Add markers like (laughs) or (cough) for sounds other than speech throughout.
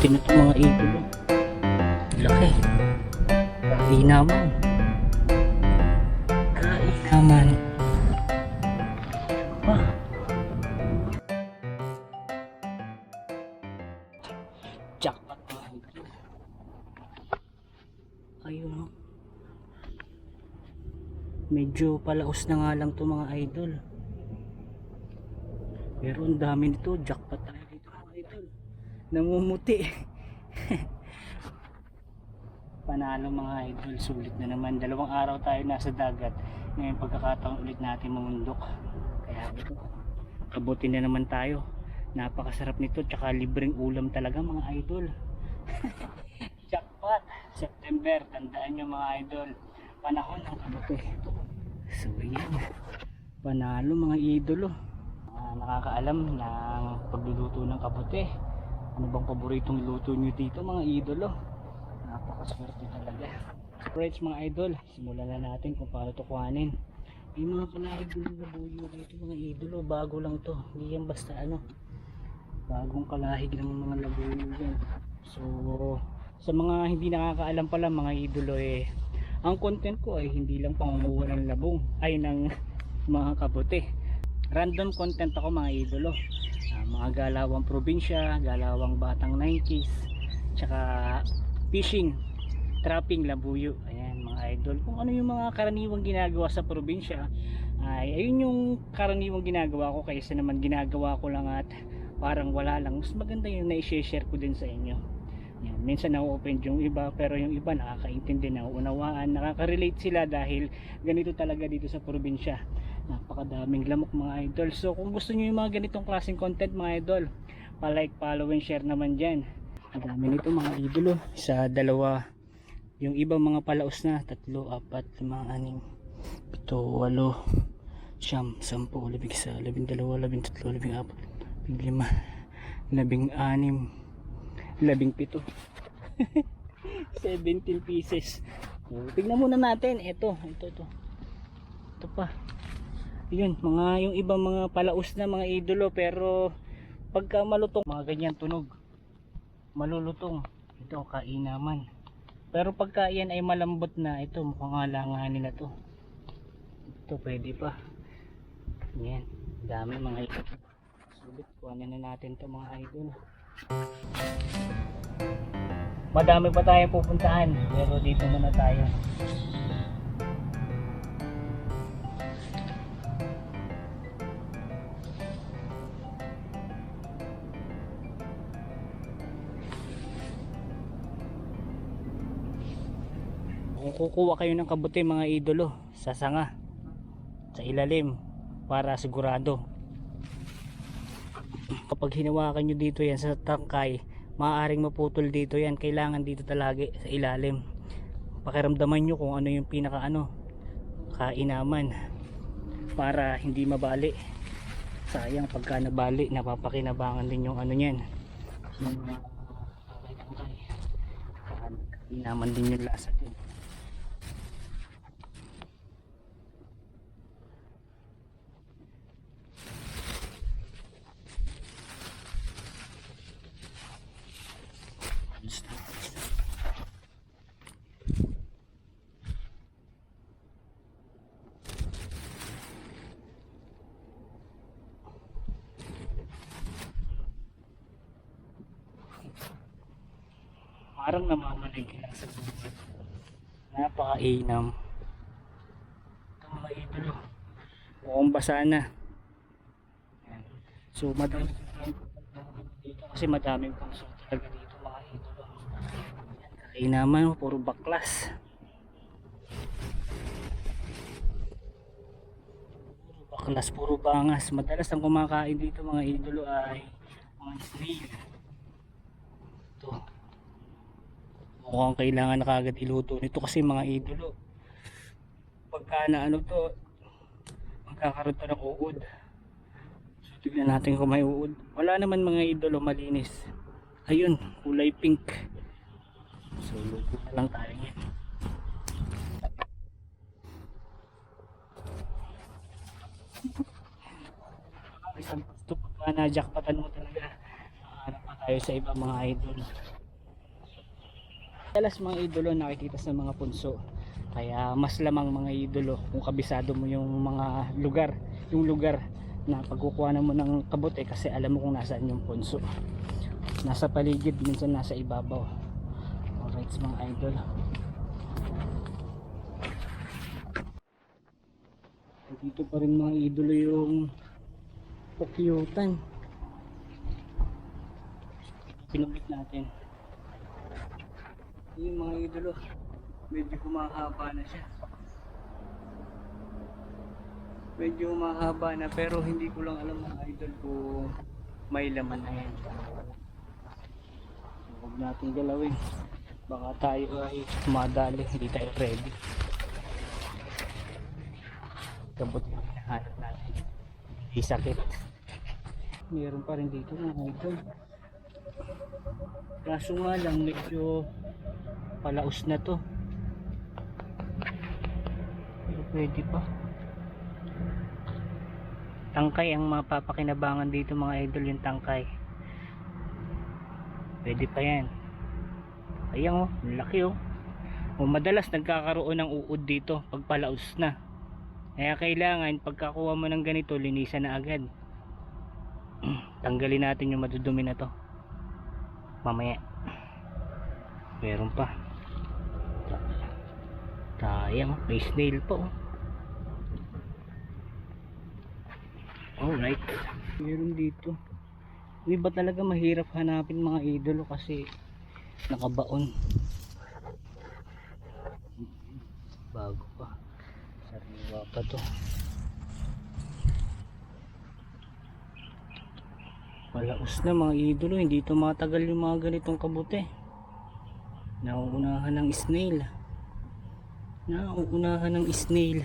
Kabuti na ito mga idol. Laki. Kainaman. Kainaman. Ah. Jackpot mga idol. Ayun. oh. Medyo palaos na nga lang to mga idol. Pero ang dami nito. Jackpot tayo. Namumuti. (laughs) Panalo mga idol. Sulit na naman. Dalawang araw tayo nasa dagat. Ngayon pagkakataon ulit natin mamundok. Kaya ito. Kabuti na naman tayo. Napakasarap nito. Tsaka libreng ulam talaga mga idol. (laughs) Jackpot. September. Tandaan nyo mga idol. Panahon ng kabuti. So yan. Panalo mga idolo. Mga nakakaalam ng pagluluto ng kabuti. Ano bang paboritong luto nyo dito mga idolo? Napakaswerte talaga. Friends mga idol, simulan na natin kung paano to kuhanin. May mga kalahig din na buyo dito mga idolo. Bago lang to. Hindi yan basta ano. Bagong kalahig ng mga labuyo yan. So, sa mga hindi nakakaalam pala mga idolo eh, ang content ko ay hindi lang pangunguha ng labong ay ng mga kabuti random content ako mga idolo Ah, mga galawang probinsya galawang batang 90s tsaka fishing trapping labuyo. Ayan mga idol. Kung ano yung mga karaniwang ginagawa sa probinsya ay ayun yung karaniwang ginagawa ko kaysa naman ginagawa ko lang at parang wala lang. Mas maganda yung na-share ko din sa inyo yan, minsan na-open yung iba pero yung iba nakakaintindi, nauunawaan, nakaka-relate sila dahil ganito talaga dito sa probinsya. Napakadaming lamok mga idol. So kung gusto niyo yung mga ganitong klaseng content mga idol, pa-like, follow, and share naman dyan. Ang dami nito mga idolo. Sa dalawa, yung iba mga palaos na, tatlo, apat, lima, anim, pito, walo, siyam, sampu, labing isa, labing dalawa, labing tatlo, labing apat, labing lima, labing anim, labing pito. (laughs) 17 pieces. So, tignan muna natin. Ito ito ito ito pa. Yun mga yung ibang mga palaos na mga idolo pero pagka malutong mga ganyan tunog malulutong. Ito kainaman pero pagka yan ay malambot na ito mukhang alanganin na to. Ito pwede pa. Yan dami mga idol sulit kuhanin na natin to mga idol Madami pa tayong pupuntahan, pero dito muna tayo. Kung kukuha kayo ng kabuti mga idolo sa sanga, sa ilalim, para sigurado kapag hinawakan nyo dito yan sa tangkay maaaring maputol dito yan. Kailangan dito talaga sa ilalim. Pakiramdaman nyo kung ano yung pinaka ano kainaman. Para hindi mabali. Sayang pagka nabali napapakinabangan din yung ano nyan yung mga tangkay. Kainaman din yung lasa din parang namamalig lang sa buwan napakainam. Ito mga idolo mukhang basa na. So madami kasi madaming puso talaga dito mga idolo Yan, kainaman puro baklas. Puro baklas puro bangas. Madalas ang kumakain dito mga idolo ay mga snail. Ito mukhang kailangan na kagad iluto nito kasi mga idolo pagka na ano to magkakaroon to ng uod. So tignan natin kung may uod. Wala naman mga idolo malinis. Ayun kulay pink. So luto na lang tayo yan isang gusto pagka na jackpotan mo talaga hanap pa tayo sa ibang mga idol Dalas mga idolo nakikita sa mga punso. Kaya mas lamang mga idolo kung kabisado mo yung mga lugar yung lugar na pagkukuha mo ng kabote kasi alam mo kung nasaan yung punso. Nasa paligid minsan nasa ibabaw. Alright mga idol. Dito pa rin mga idolo yung pukyutan pinubit natin yung mga idolo medyo humahaba na siya. Medyo humahaba na pero hindi ko lang alam mga idol kung may laman na yan. So, huwag natin galawin. Baka tayo ay madali hindi tayo ready. Kabot yung hinahanap natin. Hindi sakit meron pa rin dito mga idol. Kaso nga lang medyo palaos na to. Pero pwede pa. Tangkay ang mapapakinabangan dito mga idol yung tangkay. Pwede pa yan. Ayan oh. Ang laki oh. O madalas nagkakaroon ng uod dito pag palaos na. Kaya kailangan pagkakuha mo ng ganito linisan na agad. (clears throat) Tanggalin natin yung madudumi na to. Mamaya. Meron pa sayang may snail pa oh. Alright. Meron dito. Hindi ba talaga mahirap hanapin mga idolo kasi nakabaon? Bago pa. Sariwa pa to. Malaos na mga idolo, hindi ito matagal yung mga ganitong kabute. Nauunahan ng snail. Nauunahan ng snail.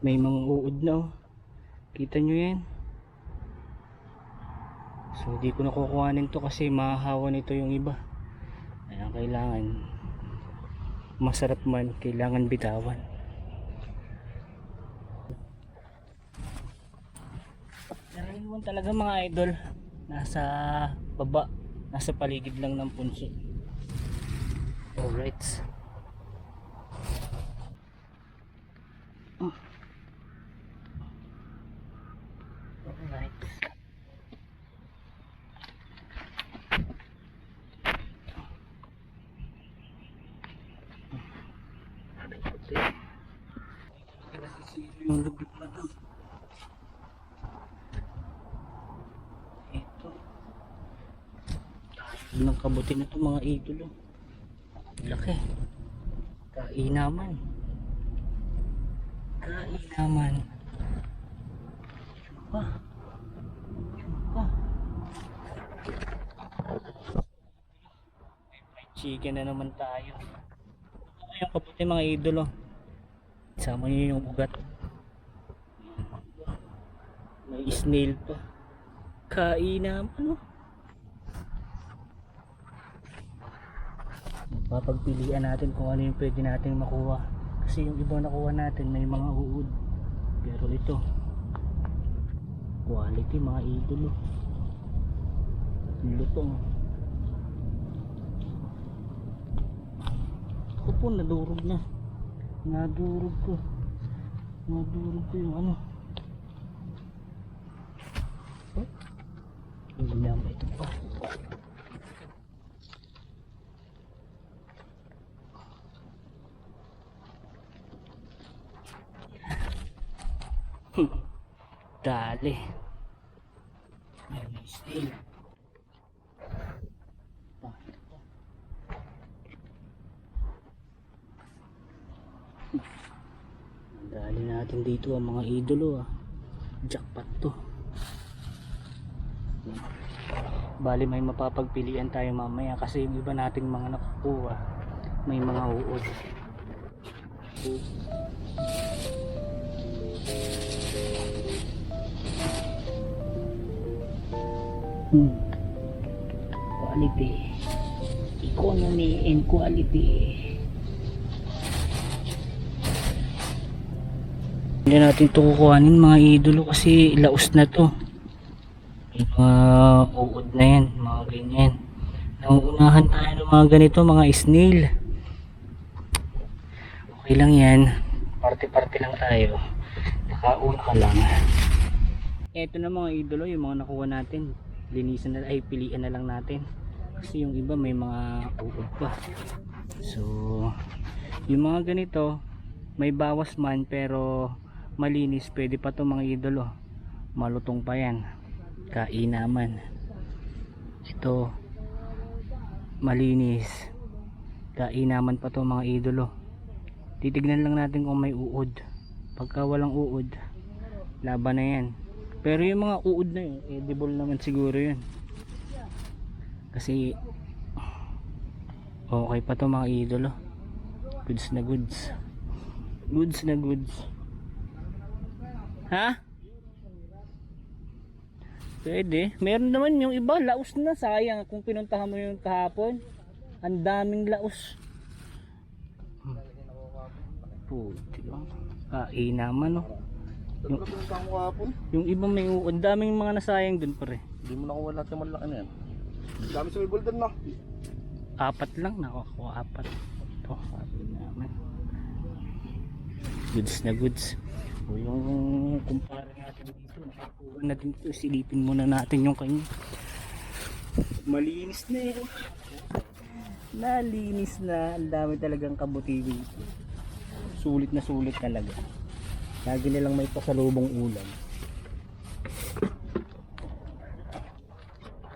May mga uod na oh. Kita nyo yan? So hindi ko nakukuhanin to kasi mahahawa nito yung iba. Kaya kailangan masarap man, kailangan bitawan. Karaniwan talaga mga idol, nasa baba, nasa paligid lang ng punso. Alright. Oh. Alright. yung lubid na to. Ito. Tayo ng kabuti na to mga idolo. Laki. Kainaman. Kainaman. Chupa. Chupa. May fried chicken na naman tayo. Yung kabuti mga idolo. Sama nyo yung ugat. May snail pa. Kainam. Ano? Papagpilian natin kung ano yung pwede natin makuha. Kasi yung iba nakuha natin may mga uod. Pero ito, quality mga idolo. Lutong. Ako po nadurog na. Nadurog ko. Nadurog ko yung ano. Hindi naman ito pa. (laughs) Dali. Ito pa. Dali natin dito ang mga idolo ah. Jackpot to. Bali may mapapagpilian tayo mamaya kasi yung iba nating mga nakukuha may mga uod. Hmm. Quality. Economy and quality. Hindi natin ito kukuhanin mga idolo kasi laos na to. May mga uod na yan, mga ganyan. Nauunahan tayo ng mga ganito, mga snail. Okay lang yan. Parte-parte lang tayo. Nakauna ka lang. Ito na mga idolo, yung mga nakuha natin. Linisan na, ay pilian na lang natin. Kasi yung iba may mga uod pa. So, yung mga ganito, may bawas man pero malinis. Pwede pa to mga idolo. Malutong pa yan. Kainaman. Ito, malinis. Kainaman pa to mga idolo. Titignan lang natin kung may uod. Pagka walang uod, laban na yan. Pero yung mga uod na yun, edible naman siguro yun. Kasi okay pa to mga idolo. Goods na goods. Goods na goods. Ha? Pwede. Meron naman yung iba, laos na. Sayang kung pinuntahan mo yung kahapon. Ang daming laos. Puti ba? Kain naman oh. Yung, yung iba may ang daming mga nasayang dun pare. Hindi mo nakuha lahat yung malaki na yan. Dami sa Wimbledon na. Apat lang nakakuha apat. Ito. Goods na goods. O yung kumpara natin dito, nakakuha natin ito. Silipin muna natin yung kanya. Malinis na eh. Nalinis na. Ang dami talagang kabuti dito. Sulit na sulit talaga. Lagi nilang may pasalubong ulam.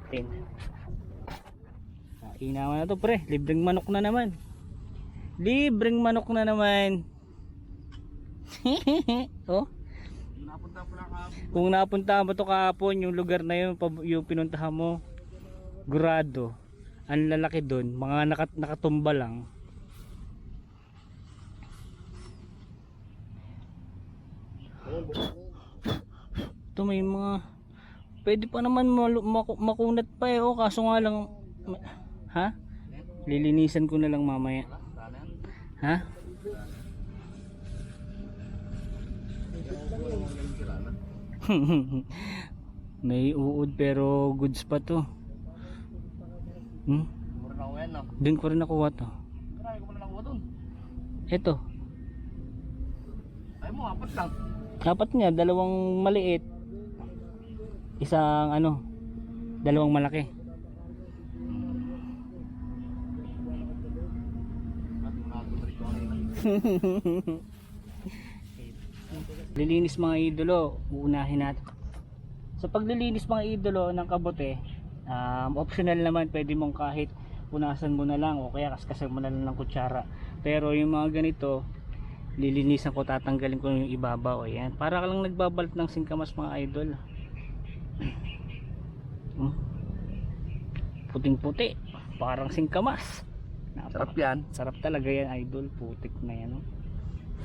Ten. Kainawa na to pre. Libreng manok na naman. Libreng manok na naman. (laughs) oh. Kung napunta mo to kahapon, yung lugar na yun, yung pinuntahan mo, gurado. Ang lalaki doon, mga nakat nakatumba lang. Ito may mga pwede pa naman makunat pa eh oh kaso nga lang ha? Lilinisan ko na lang mamaya. Ha? (laughs) may uod pero goods pa to. Hmm? Doon ko rin nakuha to. Dun. Ito. Ay mo, apat lang. Dapat niya dalawang maliit. Isang ano, dalawang malaki. (laughs) Lilinis mga idolo, uunahin natin. Sa paglilinis mga idolo ng kabote, um, optional naman pwede mong kahit punasan mo na lang o kaya kaskasan mo na lang ng kutsara. Pero yung mga ganito, lilinisan ko, tatanggalin ko yung ibabaw. Ayan. Para ka lang nagbabalat ng singkamas mga idol. (clears throat) Hmm. Puting puti. Parang singkamas. Sarap yan. Sarap talaga yan idol. Putik na yan. oh.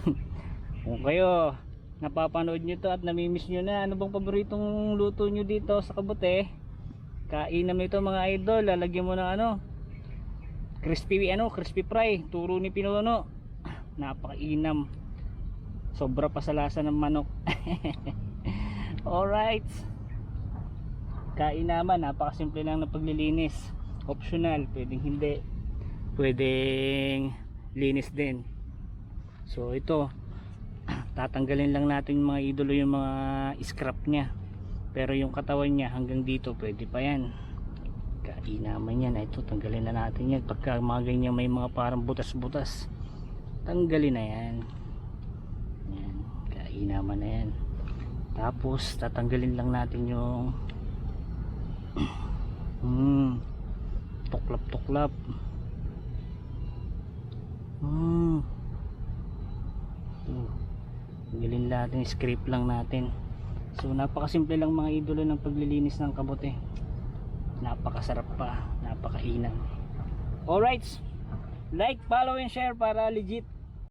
(laughs) Kung kayo napapanood nyo to at namimiss nyo na ano bang paboritong luto nyo dito sa kabute kainan mo ito mga idol lalagyan mo ng ano crispy ano crispy fry turo ni Pinuno napakainam. Sobra pa sa lasa ng manok. (laughs) Alright. Kain naman napakasimple lang ng paglilinis. Optional pwedeng hindi. Pwedeng linis din. So ito. (clears throat) Tatanggalin lang natin mga idolo yung mga scrap nya pero yung katawan niya hanggang dito pwede pa yan. Kainaman yan. Ito tanggalin na natin yan. Pagka mga ganyan may mga parang butas butas tanggalin na yan yan kainaman na yan tapos tatanggalin lang natin yung (clears throat) hmm tuklap tuklap hmm Oh. Tanggalin natin, scrape lang natin. So napakasimple lang mga idolo ng paglilinis ng kabote. Napakasarap pa, napakainam. Alright. Like, follow and share para legit